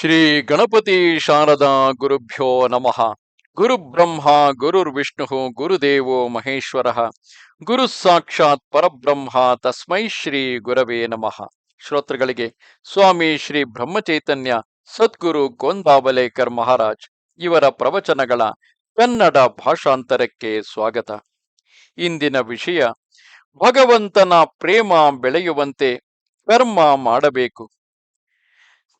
ಶ್ರೀ ಗಣಪತಿ ಶಾರದಾ ಗುರುಭ್ಯೋ ನಮಃ. ಗುರು ಬ್ರಹ್ಮ ಗುರುರ್ವಿಷ್ಣು ಗುರುದೇವೋ ಮಹೇಶ್ವರ. ಗುರು ಸಾಕ್ಷಾತ್ ಪರಬ್ರಹ್ಮ, ತಸ್ಮೈ ಶ್ರೀ ಗುರವೇ ನಮಃ. ಶ್ರೋತೃಗಳಿಗೆ, ಸ್ವಾಮಿ ಶ್ರೀ ಬ್ರಹ್ಮಚೈತನ್ಯ, ಸದ್ಗುರು ಗೋಂದಾವಲೇಕರ್ ಮಹಾರಾಜ್ ಇವರ ಪ್ರವಚನಗಳ ಕನ್ನಡ ಭಾಷಾಂತರಕ್ಕೆ ಸ್ವಾಗತ. ಇಂದಿನ ವಿಷಯ, ಭಗವಂತನ ಪ್ರೇಮ ಬೆಳೆಯುವಂತೆ ಕರ್ಮ ಮಾಡಬೇಕು.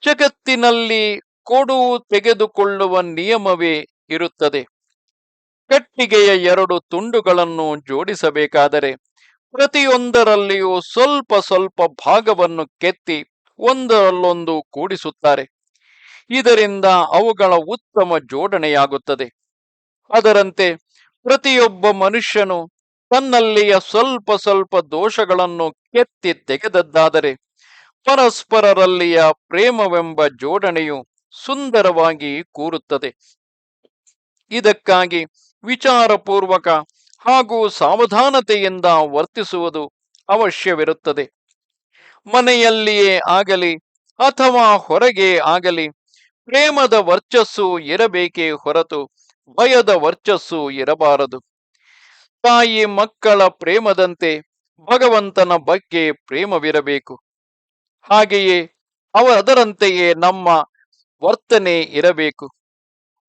ಜಗತ್ತಿನಲ್ಲಿ ಕೊಡು ತೆಗೆದುಕೊಳ್ಳುವ ನಿಯಮವೇ ಇರುತ್ತದೆ. ಕಟ್ಟಿಗೆಯ ಎರಡು ತುಂಡುಗಳನ್ನು ಜೋಡಿಸಬೇಕಾದರೆ ಪ್ರತಿಯೊಂದರಲ್ಲಿಯೂ ಸ್ವಲ್ಪ ಸ್ವಲ್ಪ ಭಾಗವನ್ನು ಕೆತ್ತಿ ಒಂದರಲ್ಲೊಂದು ಕೂಡಿಸುತ್ತಾರೆ. ಇದರಿಂದ ಅವುಗಳ ಉತ್ತಮ ಜೋಡಣೆಯಾಗುತ್ತದೆ. ಅದರಂತೆ ಪ್ರತಿಯೊಬ್ಬ ಮನುಷ್ಯನು ತನ್ನಲ್ಲಿಯ ಸ್ವಲ್ಪ ಸ್ವಲ್ಪ ದೋಷಗಳನ್ನು ಕೆತ್ತಿ ತೆಗೆದದ್ದಾದರೆ ಪರಸ್ಪರರಲ್ಲಿಯ ಪ್ರೇಮವೆಂಬ ಜೋಡಣೆಯು ಸುಂದರವಾಗಿ ಕೂರುತ್ತದೆ. ಇದಕ್ಕಾಗಿ ವಿಚಾರಪೂರ್ವಕ ಹಾಗೂ ಸಾವಧಾನತೆಯಿಂದ ವರ್ತಿಸುವುದು ಅವಶ್ಯವಿರುತ್ತದೆ. ಮನೆಯಲ್ಲಿಯೇ ಆಗಲಿ ಅಥವಾ ಹೊರಗೆ ಆಗಲಿ ಪ್ರೇಮದ ವರ್ಚಸ್ಸು ಇರಬೇಕೇ ಹೊರತು ಭಯದ ವರ್ಚಸ್ಸು ಇರಬಾರದು. ತಾಯಿ ಮಕ್ಕಳ ಪ್ರೇಮದಂತೆ ಭಗವಂತನ ಬಗ್ಗೆ ಪ್ರೇಮವಿರಬೇಕು. ಹಾಗೆಯೇ ಅವರದರಂತೆಯೇ ನಮ್ಮ ವರ್ತನೆ ಇರಬೇಕು.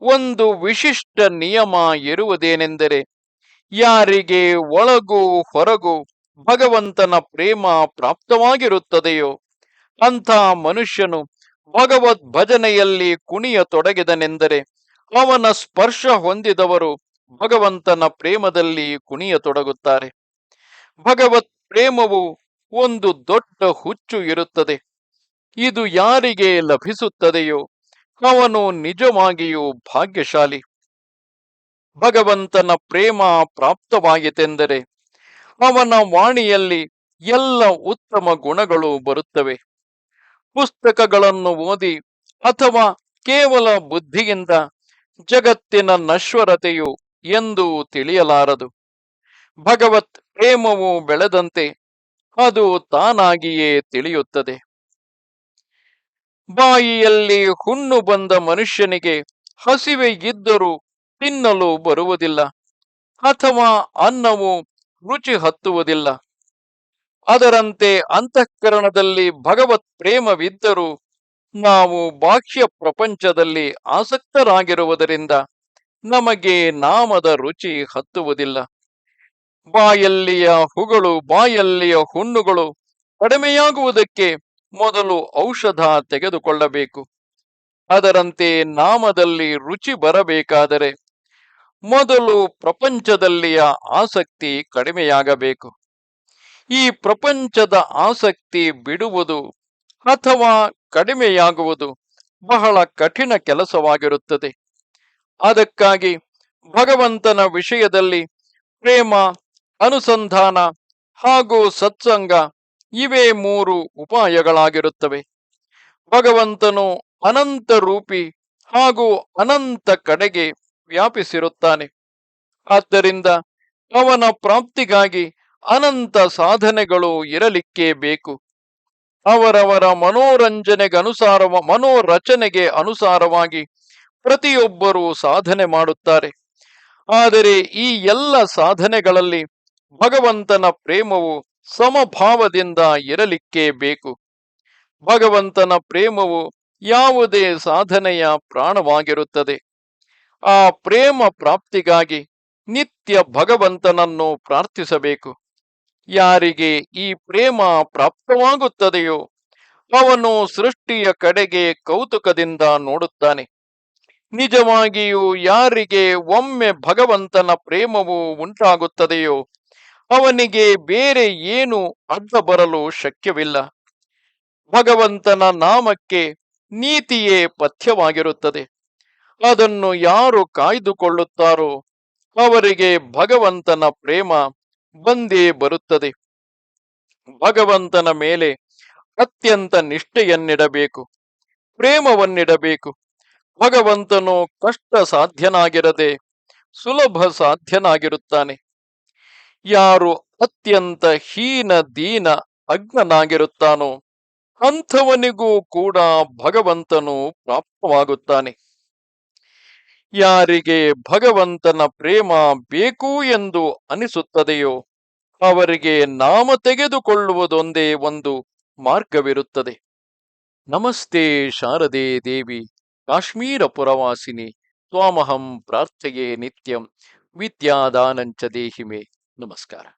ಒಂದು ವಿಶಿಷ್ಟ ನಿಯಮ ಇರುವುದೇನೆಂದರೆ, ಯಾರಿಗೆ ಒಳಗೂ ಹೊರಗು ಭಗವಂತನ ಪ್ರೇಮ ಪ್ರಾಪ್ತವಾಗಿರುತ್ತದೆಯೋ, ಅಂಥ ಮನುಷ್ಯನು ಭಗವದ್ ಭಜನೆಯಲ್ಲಿ ಕುಣಿಯ ತೊಡಗಿದನೆಂದರೆ ಅವನ ಸ್ಪರ್ಶ ಹೊಂದಿದವರು ಭಗವಂತನ ಪ್ರೇಮದಲ್ಲಿ ಕುಣಿಯ ತೊಡಗುತ್ತಾರೆ ಭಗವತ್ ಪ್ರೇಮವು ಒಂದು ದೊಡ್ಡ ಹುಚ್ಚು ಇರುತ್ತದೆ. ಇದು ಯಾರಿಗೆ ಲಭಿಸುತ್ತದೆಯೋ ಅವನು ನಿಜವಾಗಿಯೂ ಭಾಗ್ಯಶಾಲಿ. ಭಗವಂತನ ಪ್ರೇಮ ಪ್ರಾಪ್ತವಾಯಿತೆಂದರೆ ಅವನ ವಾಣಿಯಲ್ಲಿ ಎಲ್ಲ ಉತ್ತಮ ಗುಣಗಳು ಬರುತ್ತವೆ. ಪುಸ್ತಕಗಳನ್ನು ಓದಿ ಅಥವಾ ಕೇವಲ ಬುದ್ಧಿಯಿಂದ ಜಗತ್ತಿನ ನಶ್ವರತೆಯು ಎಂದು ತಿಳಿಯಲಾರದು. ಭಗವತ್ ಪ್ರೇಮವು ಬೆಳೆದಂತೆ ಅದು ತಾನಾಗಿಯೇ ತಿಳಿಯುತ್ತದೆ. ಬಾಯಿಯಲ್ಲಿ ಹುಣ್ಣು ಬಂದ ಮನುಷ್ಯನಿಗೆ ಹಸಿವೆ ಇದ್ದರೂ ತಿನ್ನಲು ಬರುವುದಿಲ್ಲ, ಅಥವಾ ಅನ್ನವು ರುಚಿ ಹತ್ತುವುದಿಲ್ಲ. ಅದರಂತೆ ಅಂತಃಕರಣದಲ್ಲಿ ಭಗವತ್ ಪ್ರೇಮವಿದ್ದರೂ ನಾವು ಬಾಹ್ಯ ಪ್ರಪಂಚದಲ್ಲಿ ಆಸಕ್ತರಾಗಿರುವುದರಿಂದ ನಮಗೆ ನಾಮದ ರುಚಿ ಹತ್ತುವುದಿಲ್ಲ. ಬಾಯಲ್ಲಿಯ ಹುಗಳು, ಬಾಯಲ್ಲಿಯ ಹುಣ್ಣುಗಳು ಕಡಿಮೆಯಾಗುವುದಕ್ಕೆ ಮೊದಲು ಔಷಧ ತೆಗೆದುಕೊಳ್ಳಬೇಕು. ಅದರಂತೆ ನಾಮದಲ್ಲಿ ರುಚಿ ಬರಬೇಕಾದರೆ ಮೊದಲು ಪ್ರಪಂಚದಲ್ಲಿಯ ಆಸಕ್ತಿ ಕಡಿಮೆಯಾಗಬೇಕು. ಈ ಪ್ರಪಂಚದ ಆಸಕ್ತಿ ಬಿಡುವುದು ಅಥವಾ ಕಡಿಮೆಯಾಗುವುದು ಬಹಳ ಕಠಿಣ ಕೆಲಸವಾಗಿರುತ್ತದೆ. ಅದಕ್ಕಾಗಿ ಭಗವಂತನ ವಿಷಯದಲ್ಲಿ ಪ್ರೇಮ ಅನುಸಂಧಾನ ಹಾಗೂ ಸತ್ಸಂಗ ಇವೇ ಮೂರು ಉಪಾಯಗಳಾಗಿರುತ್ತವೆ. ಭಗವಂತನು ಅನಂತ ರೂಪಿ ಹಾಗೂ ಅನಂತ ಕಡೆಗೆ ವ್ಯಾಪಿಸಿರುತ್ತಾನೆ. ಆದ್ದರಿಂದ ಅವನ ಪ್ರಾಪ್ತಿಗಾಗಿ ಅನಂತ ಸಾಧನೆಗಳು ಇರಲಿಕ್ಕೆ ಬೇಕು. ಅವರವರ ಮನೋರಂಜನೆಗನುಸಾರ ಮನೋರಚನೆಗೆ ಅನುಸಾರವಾಗಿ ಪ್ರತಿಯೊಬ್ಬರೂ ಸಾಧನೆ ಮಾಡುತ್ತಾರೆ. ಆದರೆ ಈ ಎಲ್ಲ ಸಾಧನೆಗಳಲ್ಲಿ ಭಗವಂತನ ಪ್ರೇಮವು ಸಮಭಾವದಿಂದ ಇರಲಿಕ್ಕೆ ಬೇಕು. ಭಗವಂತನ ಪ್ರೇಮವು ಯಾವುದೇ ಸಾಧನೆಯ ಪ್ರಾಣವಾಗಿರುತ್ತದೆ. ಆ ಪ್ರೇಮ ಪ್ರಾಪ್ತಿಗಾಗಿ ನಿತ್ಯ ಭಗವಂತನನ್ನು ಪ್ರಾರ್ಥಿಸಬೇಕು. ಯಾರಿಗೆ ಈ ಪ್ರೇಮ ಪ್ರಾಪ್ತವಾಗುತ್ತದೆಯೋ ಅವನು ಸೃಷ್ಟಿಯ ಕಡೆಗೆ ಕೌತುಕದಿಂದ ನೋಡುತ್ತಾನೆ. ನಿಜವಾಗಿಯೂ ಯಾರಿಗೆ ಒಮ್ಮೆ ಭಗವಂತನ ಪ್ರೇಮವು ಉಂಟಾಗುತ್ತದೆಯೋ ಅವನಿಗೆ ಬೇರೆ ಏನು ಅಡ್ಡ ಬರಲು ಶಕ್ಯವಿಲ್ಲ. ಭಗವಂತನ ನಾಮಕ್ಕೆ ನೀತಿಯೇ ಪಥ್ಯವಾಗಿರುತ್ತದೆ. ಅದನ್ನು ಯಾರು ಕಾಯ್ದುಕೊಳ್ಳುತ್ತಾರೋ ಅವರಿಗೆ ಭಗವಂತನ ಪ್ರೇಮ ಬಂದೇ ಬರುತ್ತದೆ. ಭಗವಂತನ ಮೇಲೆ ಅತ್ಯಂತ ನಿಷ್ಠೆಯನ್ನಿಡಬೇಕು. ಪ್ರೇಮವನ್ನಿಡಬೇಕು. ಭಗವಂತನು ಕಷ್ಟ ಸಾಧ್ಯನಾಗಿರದೆ ಸುಲಭ ಸಾಧ್ಯನಾಗಿರುತ್ತಾನೆ ಯಾರು ಅತ್ಯಂತ ಹೀನ ದೀನ ಅಗ್ನನಾಗಿರುತ್ತಾನೋ ಅಂಥವನಿಗೂ ಕೂಡ ಭಗವಂತನು ಪ್ರಾಪ್ತವಾಗುತ್ತಾನೆ. ಯಾರಿಗೆ ಭಗವಂತನ ಪ್ರೇಮ ಬೇಕು ಎಂದು ಅನಿಸುತ್ತದೆಯೋ ಅವರಿಗೆ ನಾಮ ತೆಗೆದುಕೊಳ್ಳುವುದೊಂದೇ ಒಂದು ಮಾರ್ಗವಿರುತ್ತದೆ. ನಮಸ್ತೆ ಶಾರದೆ ದೇವಿ, ಕಾಶ್ಮೀರ ಪುರವಾಸಿನಿ, ತ್ವಾಮಹಂ ಪ್ರಾರ್ಥೆಯೇ ನಿತ್ಯಂ, ವಿದ್ಯಾದಾನಂಚ ದೇಹಿಮೆ. Namaskara.